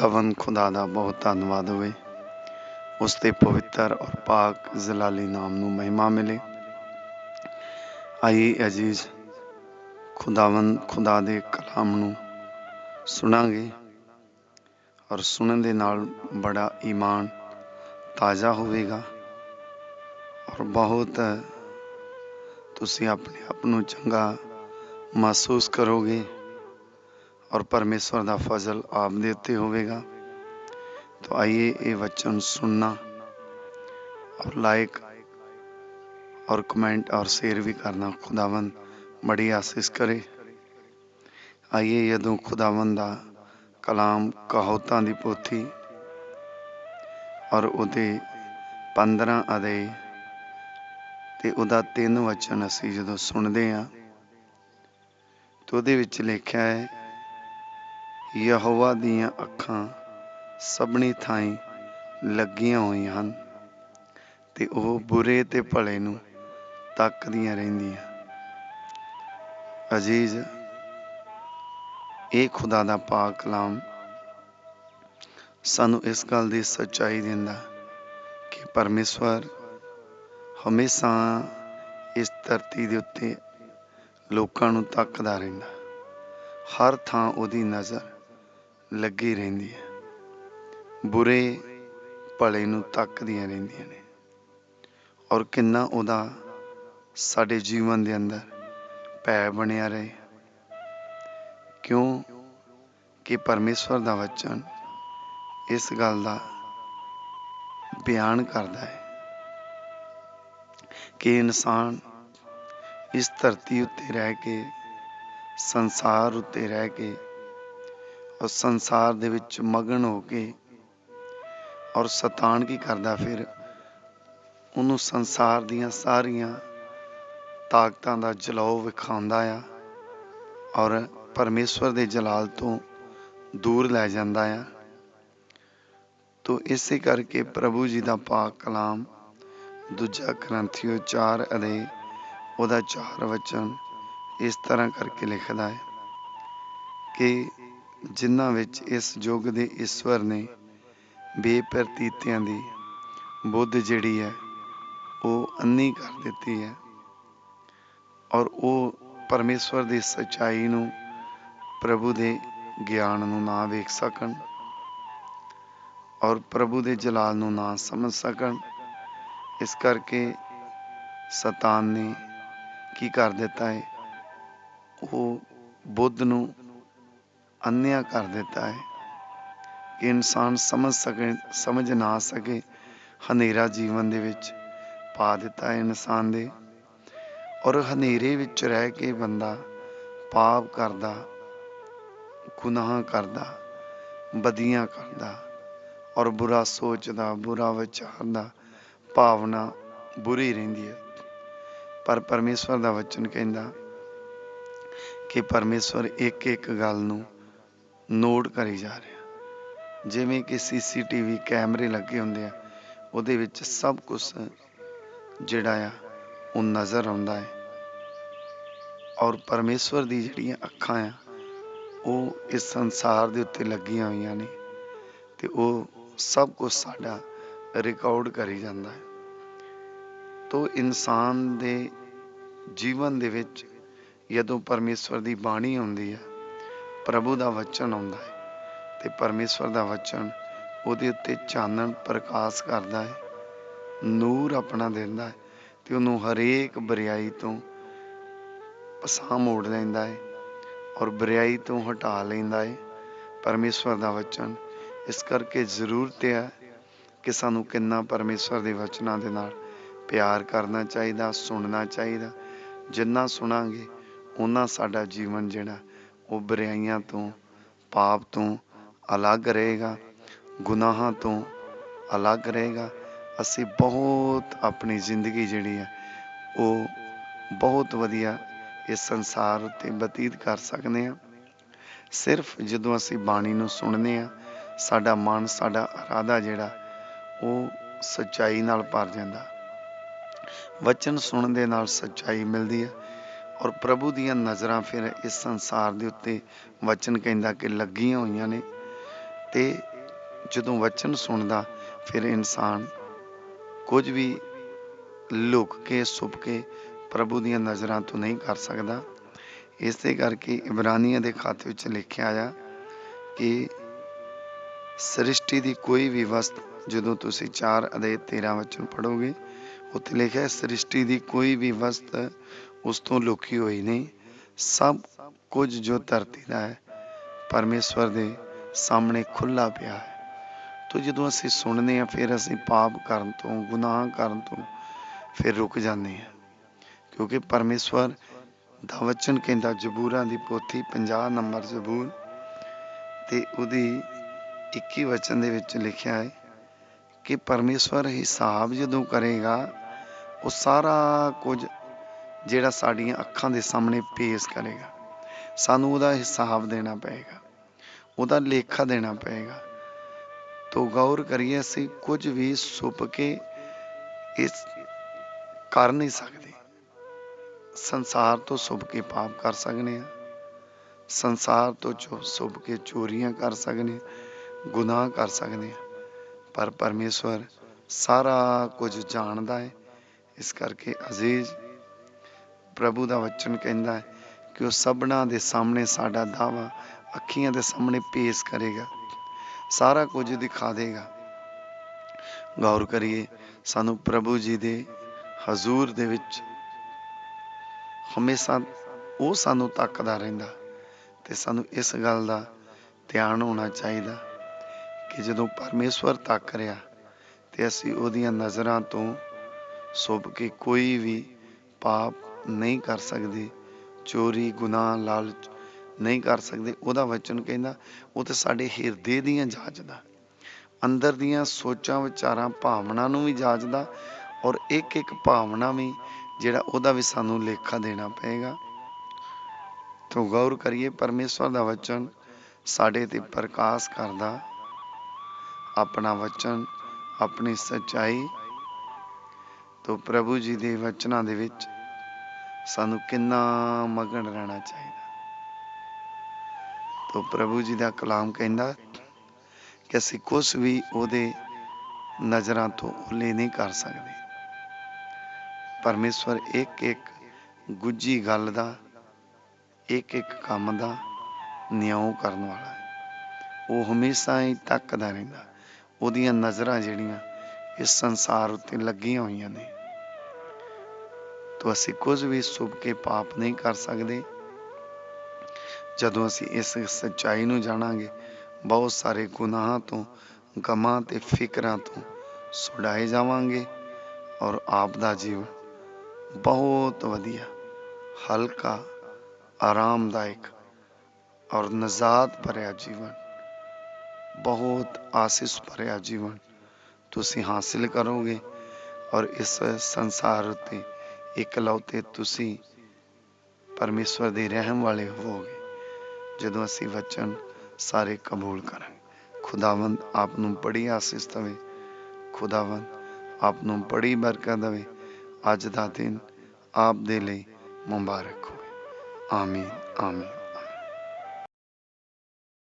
ਖੁਦਾਵੰਦ, ਖੁਦਾ ਦਾ ਬਹੁਤ ਧੰਨਵਾਦ ਹੋਵੇ। ਉਸ ਦੇ ਪਵਿੱਤਰ ਔਰ ਪਾਕ ਜ਼ਲਾਲੀ ਨਾਮ ਨੂੰ ਮਹਿਮਾ ਮਿਲੇ। ਆਈ ਅਜੀਜ਼, ਖੁਦਾਵੰਦ, ਖੁਦਾ ਦੇ ਕਲਾਮ ਨੂੰ ਸੁਣਾਂਗੇ ਔਰ ਸੁਣਨ ਦੇ ਨਾਲ ਬੜਾ ਈਮਾਨ ਤਾਜ਼ਾ ਹੋਵੇਗਾ ਔਰ ਬਹੁਤ ਤੁਸੀਂ ਆਪਣੇ ਆਪ ਨੂੰ ਚੰਗਾ ਮਹਿਸੂਸ ਕਰੋਗੇ। और परमेश्वर का फजल आप दे उत्ते होवेगा तो आइए ये वचन सुनना और लाइक और कमेंट और शेयर भी करना खुदावंद बड़ी आशीष करे आइए यदों खुदावंद का कलाम कहावतां ਦੀ ਪੋਥੀ ਔਰ ਉਹਦੇ 15 ਅਧਿਆਇ ਤੇ ਉਹਦਾ ਤਿੰਨ ਵਚਨ ਅਸੀਂ ਜਦੋਂ ਸੁਣਦੇ ਹਾਂ ਤੇ ਉਹਦੇ ਵਿੱਚ ਲਿਖਿਆ ਹੈ ਯਹੋਵਾ ਦੀਆਂ ਅੱਖਾਂ ਸਭਣੀ ਥਾਈਂ ਲੱਗੀਆਂ ਹੋਈਆਂ ਹਨ ਤੇ ਉਹ ਬੁਰੇ ਤੇ ਭਲੇ ਨੂੰ ਤੱਕਦੀਆਂ ਰਹਿੰਦੀਆਂ। ਅਜ਼ੀਜ਼, ਇਹ ਖੁਦਾ ਦਾ ਪਾਕ ਕਲਾਮ ਸਾਨੂੰ ਇਸ ਗੱਲ ਦੀ ਸੱਚਾਈ ਦਿੰਦਾ ਕਿ ਪਰਮੇਸ਼ਵਰ ਹਮੇਸ਼ਾ ਇਸ ਧਰਤੀ ਦੇ ਉੱਤੇ ਲੋਕਾਂ ਨੂੰ ਤੱਕਦਾ ਰਹਿੰਦਾ। ਹਰ ਥਾਂ ਉਹਦੀ ਨਜ਼ਰ ਲੱਗੀ ਰਹਿੰਦੀ ਹੈ। ਬੁਰੇ ਭਲੇ ਨੂੰ ਤੱਕਦੀਆਂ ਰਹਿੰਦੀਆਂ ਨੇ। ਔਰ ਕਿੰਨਾ ਉਹਦਾ ਸਾਡੇ ਜੀਵਨ ਦੇ ਅੰਦਰ ਭੈ ਬਣਿਆ ਰਹੇ। ਕਿਉਂ ਕਿ ਪਰਮੇਸ਼ਵਰ ਦਾ ਵਚਨ ਇਸ ਗੱਲ ਦਾ ਬਿਆਨ ਕਰਦਾ ਹੈ ਕਿ ਇਨਸਾਨ ਇਸ ਧਰਤੀ ਉੱਤੇ ਰਹਿ ਕੇ, ਸੰਸਾਰ ਉੱਤੇ ਰਹਿ ਕੇ ਔਰ ਸੰਸਾਰ ਦੇ ਵਿੱਚ ਮਗਨ ਹੋ ਕੇ ਔਰ ਸਤਾਨ ਕੀ ਕਰਦਾ ਫਿਰ? ਉਹਨੂੰ ਸੰਸਾਰ ਦੀਆਂ ਸਾਰੀਆਂ ਤਾਕਤਾਂ ਦਾ ਜਲਾਉ ਵਿਖਾਉਂਦਾ ਆ ਔਰ ਪਰਮੇਸ਼ਵਰ ਦੇ ਜਲਾਲ ਤੋਂ ਦੂਰ ਲੈ ਜਾਂਦਾ ਆ। ਤੋ ਇਸੇ ਕਰਕੇ ਪ੍ਰਭੂ ਜੀ ਦਾ ਪਾਕ ਕਲਾਮ ਦੂਜਾ ਗ੍ਰੰਥੀਓ 4 ਅਦੇ ਉਹਦਾ ਚਾਰ ਵਚਨ ਇਸ ਤਰ੍ਹਾਂ ਕਰਕੇ ਲਿਖਦਾ ਹੈ ਕਿ ਜਿਨ੍ਹਾਂ ਵਿੱਚ ਇਸ ਯੁੱਗ ਦੇ ਈਸ਼ਵਰ ਨੇ ਬੇਪਰਤੀਤਿਆਂ ਦੀ ਬੁੱਧ ਜਿਹੜੀ ਹੈ, ਉਹ ਅੰਨੀ ਕਰ ਦਿੱਤੀ ਹੈ ਔਰ ਉਹ ਪਰਮੇਸ਼ਵਰ ਦੀ ਸਚਾਈ ਨੂੰ ਪ੍ਰਭੂ ਦੇ ਗਿਆਨ ਨੂੰ ਨਾ ਵੇਖ ਸਕਣ ਔਰ ਪ੍ਰਭੂ ਦੇ ਜਲਾਲ ਨੂੰ ਨਾ ਸਮਝ ਸਕਣ। ਇਸ ਕਰਕੇ ਸਤਾਨ ਨੇ ਕੀ ਕਰ ਦਿੱਤਾ ਹੈ? ਉਹ ਬੁੱਧ ਨੂੰ ਅੰਨਿਆ ਕਰ ਦਿੱਤਾ ਹੈ ਕਿ ਇਨਸਾਨ ਸਮਝ ਸਕੇ, ਸਮਝ ਨਾ ਸਕੇ, ਹਨੇਰਾ ਜੀਵਨ ਦੇ ਵਿੱਚ ਪਾ ਦਿੱਤਾ ਹੈ ਇਨਸਾਨ ਦੇ। ਔਰ ਹਨੇਰੇ ਵਿੱਚ ਰਹਿ ਕੇ ਬੰਦਾ ਪਾਪ ਕਰਦਾ, ਗੁਨਾਹ ਕਰਦਾ ਬਦੀਆਂ ਕਰਦਾ ਔਰ ਬੁਰਾ ਸੋਚਦਾ, ਬੁਰਾ ਵਿਚਾਰਦਾ, ਭਾਵਨਾ ਬੁਰੀ ਰਹਿੰਦੀ ਹੈ। ਪਰ ਪਰਮੇਸ਼ਵਰ ਦਾ ਵਚਨ ਕਹਿੰਦਾ ਕਿ ਪਰਮੇਸ਼ਵਰ ਇੱਕ ਇੱਕ ਗੱਲ ਨੂੰ ਨੋਟ ਕਰੀ ਜਾ ਰਿਹਾ। ਜਿਵੇਂ ਕਿ ਸੀਸੀਟੀਵੀ ਕੈਮਰੇ ਲੱਗੇ ਹੁੰਦੇ ਆ, ਉਹਦੇ ਵਿੱਚ ਸਭ ਕੁਝ ਜਿਹੜਾ ਆ, ਉਹ ਨਜ਼ਰ ਆਉਂਦਾ ਹੈ। ਔਰ ਪਰਮੇਸ਼ਵਰ ਦੀ ਜਿਹੜੀਆਂ ਅੱਖਾਂ ਆ, ਉਹ ਇਸ ਸੰਸਾਰ ਦੇ ਉੱਤੇ ਲੱਗੀਆਂ ਹੋਈਆਂ ਨੇ ਤੇ ਉਹ ਸਭ ਕੁਝ ਸਾਡਾ ਰਿਕਾਰਡ ਕਰੀ ਜਾਂਦਾ ਹੈ। ਤੋ ਇਨਸਾਨ ਦੇ ਜੀਵਨ ਦੇ ਵਿੱਚ ਜਦੋਂ ਪਰਮੇਸ਼ਵਰ ਦੀ ਬਾਣੀ ਆਉਂਦੀ ਹੈ ਪ੍ਰਭੂ ਦਾ ਵਚਨ ਆਉਂਦਾ ਹੈ ਤੇ ਪਰਮੇਸ਼ਵਰ ਦਾ ਵਚਨ ਉਹਦੇ ਉੱਤੇ ਚਾਨਣ ਪ੍ਰਕਾਸ਼ ਕਰਦਾ ਹੈ, ਨੂਰ ਆਪਣਾ ਦਿੰਦਾ ਹੈ ਤੇ ਉਹਨੂੰ ਹਰੇਕ ਬਰਿਆਈ ਤੋਂ ਪਸਾਹ ਮੋੜ ਲੈਂਦਾ ਹੈ ਔਰ ਬਰਿਆਈ ਤੋਂ ਹਟਾ ਲੈਂਦਾ ਹੈ। ਪਰਮੇਸ਼ਵਰ ਦਾ ਵਚਨ ਇਸ ਕਰਕੇ ਜ਼ਰੂਰਤ ਹੈ ਕਿ ਸਾਨੂੰ ਕਿੰਨਾ ਪਰਮੇਸ਼ਵਰ ਦੇ ਵਚਨਾਂ ਦੇ ਨਾਲ ਪਿਆਰ ਕਰਨਾ ਚਾਹੀਦਾ, ਸੁਣਨਾ ਚਾਹੀਦਾ। ਜਿੰਨਾ ਸੁਣਾਂਗੇ ਉਹਨਾਂ ਸਾਡਾ ਜੀਵਨ ਜਿਹੜਾ ਉਹ ਬਰਿਆਈਆਂ ਤੋਂ, ਪਾਪ ਤੋਂ ਅਲੱਗ ਰਹੇਗਾ, ਗੁਨਾਹਾਂ ਤੋਂ ਅਲੱਗ ਰਹੇਗਾ। ਅਸੀਂ ਬਹੁਤ ਆਪਣੀ ਜ਼ਿੰਦਗੀ ਜਿਹੜੀ ਹੈ, ਉਹ ਬਹੁਤ ਵਧੀਆ ਇਸ ਸੰਸਾਰ ਉੱਤੇ ਬਤੀਤ ਕਰ ਸਕਦੇ ਹਾਂ। ਸਿਰਫ ਜਦੋਂ ਅਸੀਂ ਬਾਣੀ ਨੂੰ ਸੁਣਦੇ ਹਾਂ, ਸਾਡਾ ਮਨ, ਸਾਡਾ ਇਰਾਦਾ ਜਿਹੜਾ, ਉਹ ਸੱਚਾਈ ਨਾਲ ਭਰ ਜਾਂਦਾ। ਵਚਨ ਸੁਣਨ ਦੇ ਨਾਲ ਸੱਚਾਈ ਮਿਲਦੀ ਹੈ। ਔਰ ਪ੍ਰਭੂ ਦੀਆਂ ਨਜ਼ਰਾਂ ਫਿਰ ਇਸ ਸੰਸਾਰ ਦੇ ਉੱਤੇ ਵਚਨ ਕਹਿੰਦਾ ਕਿ ਲੱਗੀਆਂ ਹੋਈਆਂ ਨੇ ਤੇ ਜਦੋਂ ਵਚਨ ਸੁਣਦਾ ਫਿਰ ਇਨਸਾਨ ਕੁਝ ਵੀ ਲੁਕ ਕੇ ਛੁਪ ਕੇ ਪ੍ਰਭੂ ਦੀਆਂ ਨਜ਼ਰਾਂ ਤੋਂ ਨਹੀਂ ਕਰ ਸਕਦਾ। ਇਸੇ ਕਰਕੇ ਇਬਰਾਨੀਆਂ ਦੇ ਖਾਤੇ ਵਿੱਚ ਲਿਖਿਆ ਆ ਕਿ ਸ੍ਰਿਸ਼ਟੀ ਦੀ ਕੋਈ ਵੀ ਵਸਤ ਜਦੋਂ ਤੁਸੀਂ 4 ਅਦੇ 13 ਵਚਨ ਪੜੋਗੇ ਉੱਥੇ ਲਿਖਿਆ ਹੈ, ਸ੍ਰਿਸ਼ਟੀ ਦੀ ਕੋਈ ਵੀ ਵਸਤ ਉਸ ਤੋਂ ਲੁਕੀ ਹੋਈ ਨਹੀਂ। ਸਭ ਕੁਝ ਜੋ ਧਰਤੀ ਦਾ ਹੈ, ਪਰਮੇਸ਼ਵਰ ਦੇ ਸਾਹਮਣੇ ਖੁੱਲਾ ਪਿਆ ਹੈ। ਤੋ ਜਦੋਂ ਅਸੀਂ ਸੁਣਦੇ ਹਾਂ, ਫਿਰ ਅਸੀਂ ਪਾਪ ਕਰਨ ਤੋਂ, ਗੁਨਾਹ ਕਰਨ ਤੋਂ ਫਿਰ ਰੁਕ ਜਾਂਦੇ ਹਾਂ। ਕਿਉਂਕਿ ਪਰਮੇਸ਼ਵਰ ਦਾ ਵਚਨ ਕਹਿੰਦਾ, ਜ਼ਬੂਰਾਂ ਦੀ ਪੋਥੀ 50 ਨੰਬਰ ਜ਼ਬੂਰ ਤੇ ਉਹਦੀ 21 ਵਚਨ ਦੇ ਵਿੱਚ ਲਿਖਿਆ ਹੈ ਕਿ ਪਰਮੇਸ਼ਵਰ ਹਿਸਾਬ ਜਦੋਂ ਕਰੇਗਾ, ਉਹ ਸਾਰਾ ਕੁਝ ਜਿਹੜਾ ਸਾਡੀਆਂ ਅੱਖਾਂ ਦੇ ਸਾਹਮਣੇ ਪੇਸ਼ ਕਰੇਗਾ। ਸਾਨੂੰ ਉਹਦਾ ਹਿਸਾਬ ਦੇਣਾ ਪਏਗਾ। ਉਹਦਾ ਲੇਖਾ ਦੇਣਾ ਪਏਗਾ। ਤੋ ਗੌਰ ਕਰੀਏ ਅਸੀਂ ਕੁਝ ਵੀ ਛੁਪ ਕੇ ਇਸ ਕਰ ਨਹੀਂ ਸਕਦੇ। ਸੰਸਾਰ ਤੋਂ ਛੁਪ ਕੇ ਪਾਪ ਕਰ ਸਕਦੇ ਹਾਂ। ਸੰਸਾਰ ਤੋਂ ਚੁ- ਛੁਪ ਕੇ ਚੋਰੀਆਂ ਕਰ ਸਕਦੇ ਗੁਨਾਹ ਕਰ ਸਕਦੇ ਹਾਂ। ਪਰ ਪਰਮੇਸ਼ਵਰ ਸਾਰਾ ਕੁਝ ਜਾਣਦਾ ਹੈ। ਇਸ ਕਰਕੇ ਅਜ਼ੀਜ਼ ਪ੍ਰਭੂ ਦਾ ਵਚਨ ਕਹਿੰਦਾ ਹੈ ਕਿ ਉਹ ਸਭਨਾ ਦੇ ਸਾਹਮਣੇ ਸਾਡਾ ਦਾਵਾ ਅੱਖੀਆਂ ਦੇ ਸਾਹਮਣੇ ਪੇਸ਼ ਕਰੇਗਾ, ਸਾਰਾ ਕੁਝ ਦਿਖਾ ਦੇਗਾ। ਗੌਰ ਕਰੀਏ, ਸਾਨੂੰ ਪ੍ਰਭੂ ਜੀ ਦੇ ਹਜ਼ੂਰ ਦੇ ਵਿੱਚ ਹਮੇਸ਼ਾ ਉਹ ਸਾਨੂੰ ਤੱਕਦਾ ਰਹਿੰਦਾ ਤੇ ਸਾਨੂੰ ਇਸ ਗੱਲ ਦਾ ਧਿਆਨ ਹੋਣਾ ਚਾਹੀਦਾ ਕਿ ਜਦੋਂ ਪਰਮੇਸ਼ਵਰ ਤੱਕ ਰਿਹਾ ਤੇ ਅਸੀਂ ਉਹਦੀਆਂ ਨਜ਼ਰਾਂ ਤੋਂ ਸੁਭ ਕੇ ਕੋਈ ਵੀ ਪਾਪ ਨਹੀਂ ਕਰ ਸਕਦੇ, ਚੋਰੀ, ਗੁਨਾਹ, ਲਾਲਚ ਨਹੀਂ ਕਰ ਸਕਦੇ, ਉਹਦਾ ਵਚਨ ਕਹਿੰਦਾ, ਉਹ ਤੇ ਸਾਡੇ ਹਿਰਦੇ ਦੀਆਂ ਜਾਂਚਦਾ। ਅੰਦਰ ਦੀਆਂ ਸੋਚਾਂ, ਵਿਚਾਰਾਂ, ਭਾਵਨਾ ਨੂੰ ਵੀ ਜਾਂਚਦਾ ਔਰ ਇੱਕ ਇੱਕ ਭਾਵਨਾ ਵੀ ਜਿਹੜਾ ਉਹਦਾ ਵੀ ਸਾਨੂੰ ਲੇਖਾ ਦੇਣਾ ਪਏਗਾ। ਤੋ ਗੌਰ ਕਰੀਏ, ਪਰਮੇਸ਼ਵਰ ਦਾ ਵਚਨ ਸਾਡੇ ਤੇ ਪ੍ਰਕਾਸ਼ ਕਰਦਾ। ਆਪਣਾ ਵਚਨ, ਆਪਣੀ ਸੱਚਾਈ। ਤੋਂ ਪ੍ਰਭੂ ਜੀ ਦੇ ਵਚਨਾਂ ਦੇ ਵਿੱਚ ਸਾਨੂੰ ਕਿੰਨਾ ਮਗਨ ਰਹਿਣਾ ਚਾਹੀਦਾ। ਤੋ ਪ੍ਰਭੂ ਜੀ ਦਾ ਕਲਾਮ ਕਹਿੰਦਾ ਕਿ ਅਸੀਂ ਕੁਝ ਵੀ ਉਹਦੇ ਨਜ਼ਰਾਂ ਤੋਂ ਓਲੇ ਨਹੀਂ ਕਰ ਸਕਦੇ। ਪਰਮੇਸ਼ਵਰ ਇੱਕ ਇੱਕ ਗੁੱਜੀ ਗੱਲ ਦਾ ਇੱਕ ਇੱਕ ਕੰਮ ਦਾ ਨਿਆਂ ਕਰਨ ਵਾਲਾ ਹੈ। ਉਹ ਹਮੇਸ਼ਾ ਹੀ ਤੱਕਦਾ ਰਹਿੰਦਾ। ਉਹਦੀਆਂ ਨਜ਼ਰਾਂ ਜਿਹੜੀਆਂ ਇਸ ਸੰਸਾਰ ਉੱਤੇ ਲੱਗੀਆਂ ਹੋਈਆਂ ਨੇ। ਤੋ ਅਸੀਂ ਕੁਝ ਵੀ ਸੁਭ ਕੇ ਪਾਪ ਨਹੀਂ ਕਰ ਸਕਦੇ। ਜਦੋਂ ਅਸੀਂ ਇਸ ਸੱਚਾਈ ਨੂੰ ਜਾਣਾਂਗੇ, ਬਹੁਤ ਸਾਰੇ ਗੁਨਾਹਾਂ ਤੋਂ, ਗਮਾਂ ਤੇ ਫਿਕਰਾਂ ਤੋਂ ਛੁਡਾਏ ਜਾਵਾਂਗੇ ਔਰ ਆਪ ਦਾ ਜੀਵਨ ਬਹੁਤ ਵਧੀਆ, ਹਲਕਾ, ਆਰਾਮਦਾਇਕ ਔਰ ਨਜ਼ਾਤ ਭਰਿਆ ਜੀਵਨ, ਬਹੁਤ ਆਸੀਸ ਭਰਿਆ ਜੀਵਨ ਤੁਸੀਂ ਹਾਸਿਲ ਕਰੋਗੇ ਔਰ ਇਸ ਸੰਸਾਰ ਉੱਤੇ ਇਕਲੌਤੇ ਤੁਸੀਂ ਪਰਮੇਸ਼ਵਰ ਦੇ ਰਹਿਮ ਵਾਲੇ ਹੋਵੋਗੇ, ਜਦੋਂ ਅਸੀਂ ਵਚਨ ਸਾਰੇ ਕਬੂਲ ਕਰਾਂਗੇ। ਖੁਦਾਵੰਦ ਆਪ ਨੂੰ ਬੜੀ ਆਸੀਸ ਦੇਵੇ। ਖੁਦਾਵੰਦ ਆਪ ਨੂੰ ਬੜੀ ਬਰਕਤ ਦੇਵੇ। ਅੱਜ ਦਾ ਦਿਨ ਆਪ ਦੇ ਲਈ ਮੁਬਾਰਕ ਹੋਵੇ। ਆਮੀਨ ਆਮੀਨ।